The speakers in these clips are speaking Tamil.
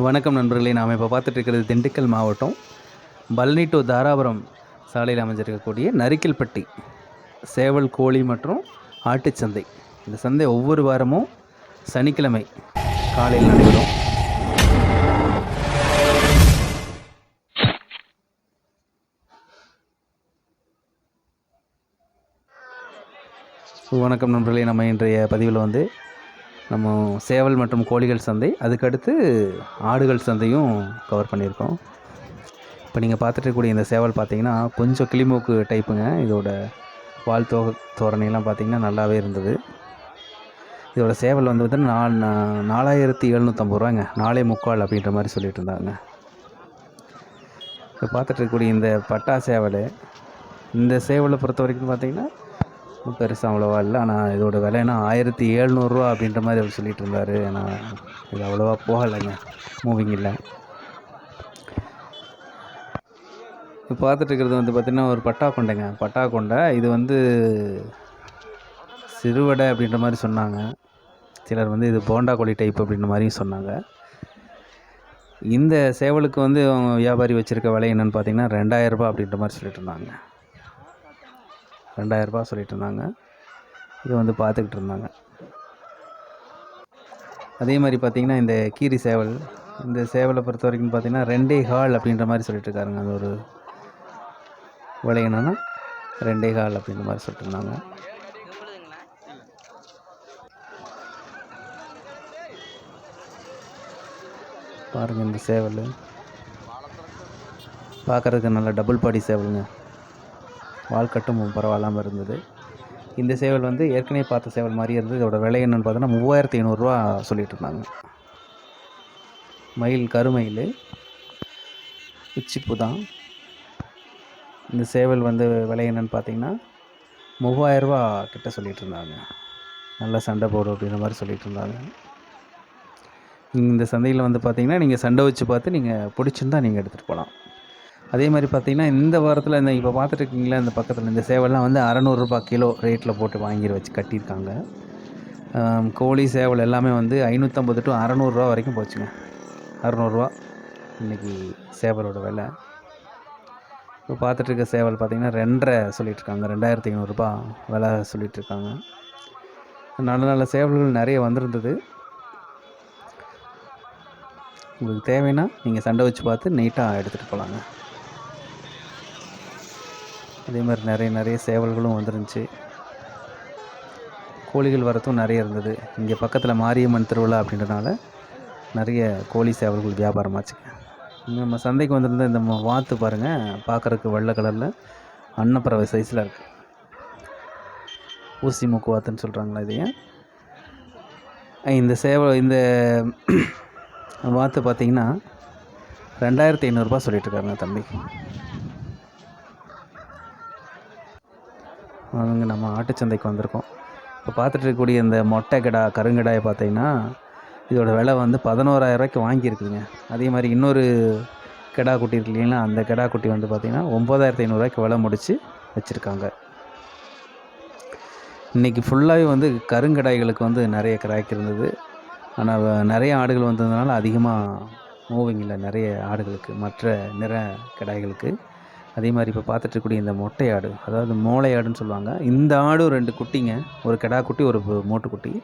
வணக்கம் நண்பர்களே நாம் இப்போ பார்த்துட்டு இருக்கிறது திண்டுக்கல் மாவட்டம் பழனி டு தாராபுரம் சாலையில் அமைஞ்சிருக்கக்கூடிய நரிக்கல்பட்டி சேவல் கோழி மற்றும் ஆட்டுச்சந்தை. இந்த சந்தை ஒவ்வொரு வாரமும் சனிக்கிழமை காலையில் நடைபெறும். வணக்கம் நண்பர்களே நம்ம இன்றைய பதிவில் வந்து நம்ம சேவல் மற்றும் கோழிகள் சந்தை அதுக்கடுத்து ஆடுகள் சந்தையும் கவர் பண்ணியிருக்கோம். இப்போ நீங்கள் பார்த்துட்டு இருக்கக்கூடிய இந்த சேவல் பார்த்தீங்கன்னா கொஞ்சம் கிளிமூக்கு டைப்புங்க இதோட வால் தோ தோரணையெல்லாம் பார்த்திங்கன்னா நல்லாவே இருந்தது. இதோட சேவல் வந்து வந்து நாலு நா- நாலாயிரத்தி எழுநூற்றம்பது ரூபாங்க நாலே முக்கால் அப்படின்ற மாதிரி சொல்லிட்டு இருந்தாங்க. இப்போ பார்த்துட்டு இருக்கக்கூடிய இந்த பட்டா சேவல் இந்த சேவலை பொறுத்த வரைக்கும் பார்த்தீங்கன்னா பெருசாக அவ்வளோவா இல்லை. ஆனால் இதோட விலைனா ஆயிரத்தி ஏழ்நூறுரூவா அப்படின்ற மாதிரி அவர் சொல்லிட்டு இருந்தார். ஆனால் இது அவ்வளோவா போகலைங்க. மூவிங் இல்லை. இப்போ பார்த்துட்டு இருக்கிறது வந்து பார்த்திங்கன்னா ஒரு பட்டா கொண்டைங்க. பட்டா கொண்டை இது வந்து சிறுவடை அப்படின்ற மாதிரி சொன்னாங்க. சிலர் வந்து இது போண்டா கோழி டைப் அப்படின்ற மாதிரியும் சொன்னாங்க. இந்த சேவலுக்கு வந்து அவங்க வியாபாரி வச்சுருக்க விலை என்னென்னு பார்த்தீங்கன்னா ரெண்டாயிரரூபா அப்படின்ற மாதிரி சொல்லிட்டு இருந்தாங்க. ரெண்டாயிரரூபா சொல்லிட்டு இருந்தாங்க இது வந்து பார்த்துக்கிட்டு இருந்தாங்க அதே மாதிரி பார்த்தீங்கன்னா இந்த கீரி சேவல் இந்த சேவலை பொறுத்த வரைக்கும் பார்த்தீங்கன்னா ரெண்டே ஹால் அப்படின்ற மாதிரி சொல்லிட்டு இருக்காருங்க அது ஒரு விலை ரெண்டே ஹால் அப்படின்ற மாதிரி சொல்லிட்டு இருந்தாங்க பாருங்கள் இந்த சேவல். பார்க்குறதுக்கு நல்ல டபுள் பாடி சேவலுங்க. வால் கட்டும் பரவாயில்லாமல் இருந்தது. இந்த சேவல் வந்து ஏற்கனவே பார்த்த சேவல் மாதிரி இருந்தது. இதோட விலை என்னென்னு பார்த்தோன்னா மூவாயிரத்தி ஐநூறுரூவா சொல்லிட்டு இருந்தாங்க. மயில் கருமயில் உச்சிப்பு தான். இந்த சேவல் வந்து விலை என்னென்னு பார்த்தீங்கன்னா மூவாயிரரூபா கிட்ட சொல்லிகிட்டு இருந்தாங்க. நல்லா சண்டை போடும் அப்படின்ற மாதிரி சொல்லிட்டு இருந்தாங்க. இந்த சந்தையில் வந்து பார்த்தீங்கன்னா நீங்கள் சண்டை வச்சு பார்த்து நீங்கள் பிடிச்சிருந்தா நீங்கள் எடுத்துகிட்டு போகலாம். அதே மாதிரி பார்த்தீங்கன்னா இந்த வாரத்தில் இந்த இப்போ பார்த்துட்ருக்கீங்களா இந்த பக்கத்தில் இந்த சேவல்லாம் வந்து அறநூறுரூபா கிலோ ரேட்டில் போட்டு வாங்கி வச்சு கட்டியிருக்காங்க. கோழி சேவல் எல்லாமே வந்து ஐநூற்றம்பது டு அறநூறுரூவா வரைக்கும் போச்சுங்க. அறநூறுரூவா இன்றைக்கி சேவலோட விலை. இப்போ பார்த்துட்ருக்க சேவல் பார்த்தீங்கன்னா ரெண்டரை சொல்லிகிட்ருக்காங்க ரெண்டாயிரத்தி ஐநூறுரூபா விலை சொல்லிகிட்ருக்காங்க நல்ல நல்ல சேவல்கள் நிறைய வந்திருந்தது. உங்களுக்கு தேவைன்னா நீங்கள் சண்டை வச்சு பார்த்து நீட்டாக எடுத்துகிட்டு போகலாங்க அதே மாதிரி நிறைய நிறைய சேவல்களும் வந்துருந்துச்சு. கோழிகள் வரத்தும் நிறைய இருந்தது. இங்கே பக்கத்தில் மாரியம்மன் திருவிழா அப்படின்றனால நிறைய கோழி சேவல்கள் வியாபாரமாச்சுங்க நம்ம சந்தைக்கு வந்திருந்த இந்த வாத்து பாருங்கள் பார்க்குறக்கு வெள்ளை கலரில் அன்னப்பறவை சைஸில் இருக்குது ஊசி மூக்கு வாத்துன்னு சொல்கிறாங்களா இதையும் இந்த சேவை இந்த வாத்து பார்த்திங்கன்னா ரெண்டாயிரத்தி ஐநூறுரூபா சொல்லிட்டுருக்காங்க தம்பி. அவங்க நம்ம ஆட்டுச்சந்தைக்கு வந்திருக்கோம். இப்போ பார்த்துட்டு இருக்கக்கூடிய இந்த மொட்டை கிடா கருங்கடாயை பார்த்தீங்கன்னா இதோட விலை வந்து பதினோராயிரரூவாய்க்கு வாங்கியிருக்குதுங்க. அதே மாதிரி இன்னொரு கெடா குட்டி இருக்கு இல்லைங்களா அந்த கெடா குட்டி வந்து பார்த்திங்கன்னா ஒம்பதாயிரத்தி ஐநூறுரூவாய்க்கு விலை முடித்து வச்சுருக்காங்க. இன்றைக்கி ஃபுல்லாகவே வந்து கருங்கடாய்களுக்கு வந்து நிறைய கிராக் இருந்தது. ஆனால் நிறைய ஆடுகள் வந்ததுனால அதிகமாக மூவிங் இல்லை நிறைய ஆடுகளுக்கு மற்ற நிற கிடாய்களுக்கு. அதே மாதிரி இப்போ பார்த்துட்ருக்கக்கூடிய இந்த மொட்டை ஆடு அதாவது மோளை ஆடுன்னு சொல்லுவாங்க. இந்த ஆடும் ரெண்டு குட்டிங்க ஒரு கெடா குட்டி ஒரு பு- குட்டி.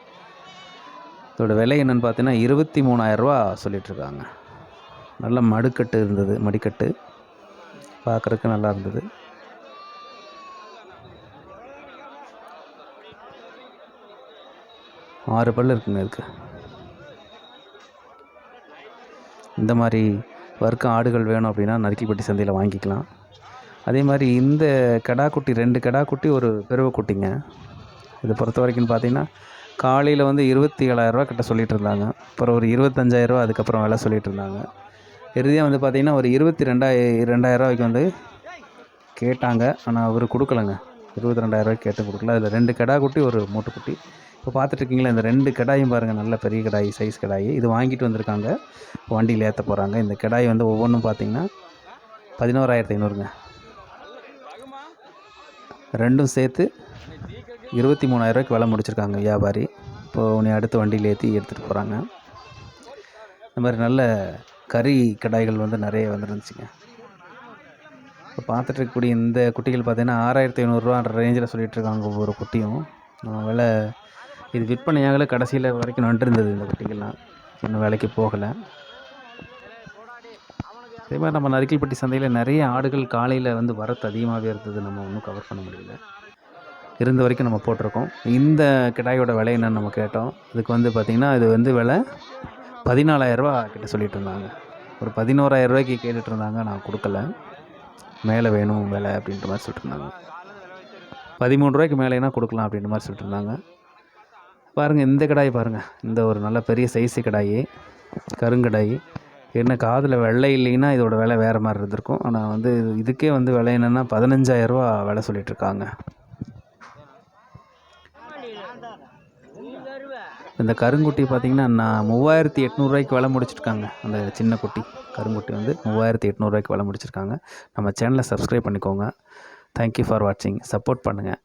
இதோட விலை என்னென்னு பார்த்தீங்கன்னா இருபத்தி மூணாயிரரூவா சொல்லிகிட்ருக்காங்க நல்ல மடுக்கட்டு இருந்தது மடிக்கட்டு. பார்க்குறதுக்கு நல்லா இருந்தது. ஆறு பல்லு இருக்குங்க இதுக்கு. இந்த மாதிரி வர்க்க ஆடுகள் வேணும் அப்படின்னா நறுக்கிப்பட்டி சந்தையில் வாங்கிக்கலாம். அதே மாதிரி இந்த கடா ரெண்டு கடா குட்டி ஒரு பெருவ குட்டிங்க. இதை பொறுத்த வரைக்கும் பார்த்தீங்கன்னா காலையில் வந்து இருபத்தி ஏழாயிரரூவா கிட்ட சொல்லிகிட்டு இருந்தாங்க. அப்புறம் ஒரு இருபத்தஞ்சாயிரரூவா அதுக்கப்புறம் விலை சொல்லிகிட்டு இருந்தாங்க. இறுதியாக வந்து பார்த்தீங்கன்னா ஒரு இருபத்தி ரெண்டாயி ரெண்டாயிரரூவாய்க்கு வந்து கேட்டாங்க. ஆனால் அவர் கொடுக்கலங்க. இருபத்தி ரெண்டாயிரரூவாய்க்கு கேட்டு கொடுக்கல. அதில் ரெண்டு கடா குட்டி ஒரு மூட்டைக்குட்டி. இப்போ பார்த்துட்ருக்கீங்களா இந்த ரெண்டு கடாயும் பாருங்கள் நல்ல பெரிய கடாய் சைஸ் கடாய். இது வாங்கிட்டு வந்திருக்காங்க. வண்டியில் ஏற்ற போகிறாங்க இந்த கடாய் வந்து ஒவ்வொன்றும் பார்த்தீங்கன்னா பதினோராயிரத்தி ஐநூறுங்க. ரெண்டும் சேர்த்து இருபத்தி மூணாயிரரூவாய்க்கு விலை முடிச்சிருக்காங்க வியாபாரி. இப்போது உன்னை அடுத்த வண்டியில் ஏற்றி எடுத்துகிட்டு போகிறாங்க இந்த மாதிரி நல்ல கறி கடாய்கள் வந்து நிறைய வந்துருந்துச்சுங்க. இப்போ பார்த்துட்டு இருக்கக்கூடிய இந்த குட்டிகள் பார்த்தீங்கன்னா ஆறாயிரத்தி ஐநூறுரூவான்ற ரேஞ்சில் சொல்லிகிட்ருக்காங்க ஒவ்வொரு குட்டியும். நம்ம விலை இது விற்பனையாகல கடைசியில் வரைக்கும் நின்றுருந்தது இந்த குட்டிகள்லாம். இன்னும் வேலைக்கு போகலை. அதே மாதிரி நம்ம நரிக்கல்பட்டி சந்தையில் நிறைய ஆடுகள் காலையில் வந்து வரத்து அதிகமாகவே இருந்தது. நம்ம ஒன்றும் கவர் பண்ண முடியல. இருந்த வரைக்கும் நம்ம போட்டிருக்கோம். இந்த கிடாயோட விலை என்னன்னு நம்ம கேட்டோம். இதுக்கு வந்து பார்த்திங்கன்னா இது வந்து விலை பதினாலாயிரரூபா கிட்ட சொல்லிட்டு இருந்தாங்க. ஒரு பதினோராயிரம் ரூபாய்க்கு கேட்டுட்டு இருந்தாங்க. நான் கொடுக்கல. மேலே வேணும் விலை அப்படின்ற மாதிரி சொல்லிட்டு இருந்தாங்க. பதிமூணு ரூபாய்க்கு மேலேனா கொடுக்கலாம் அப்படின்ற மாதிரி சொல்லிட்டு இருந்தாங்க. பாருங்கள் இந்த கடாய் பாருங்கள் இந்த ஒரு நல்ல பெரிய சைஸு கடாயி கருங்கடாய். என்ன காதில் வெள்ளை இல்லைன்னா இதோட விலை வேறு மாதிரி இருந்திருக்கும். ஆனால் வந்து இதுக்கே வந்து விலை என்னென்னா பதினஞ்சாயிரரூவா விலை சொல்லிகிட்ருக்காங்க இந்த கருங்குட்டி பார்த்தீங்கன்னா நான் மூவாயிரத்தி எட்நூறுரூவாய்க்கு விலை முடிச்சிருக்காங்க. அந்த சின்ன குட்டி கருங்குட்டி வந்து மூவாயிரத்தி எட்நூறுரூவாய்க்கு விலை முடிச்சிருக்காங்க. நம்ம சேனலை சப்ஸ்கிரைப் பண்ணிக்கோங்க. தேங்க்யூ ஃபார் வாட்சிங் சப்போர்ட் பண்ணுங்கள்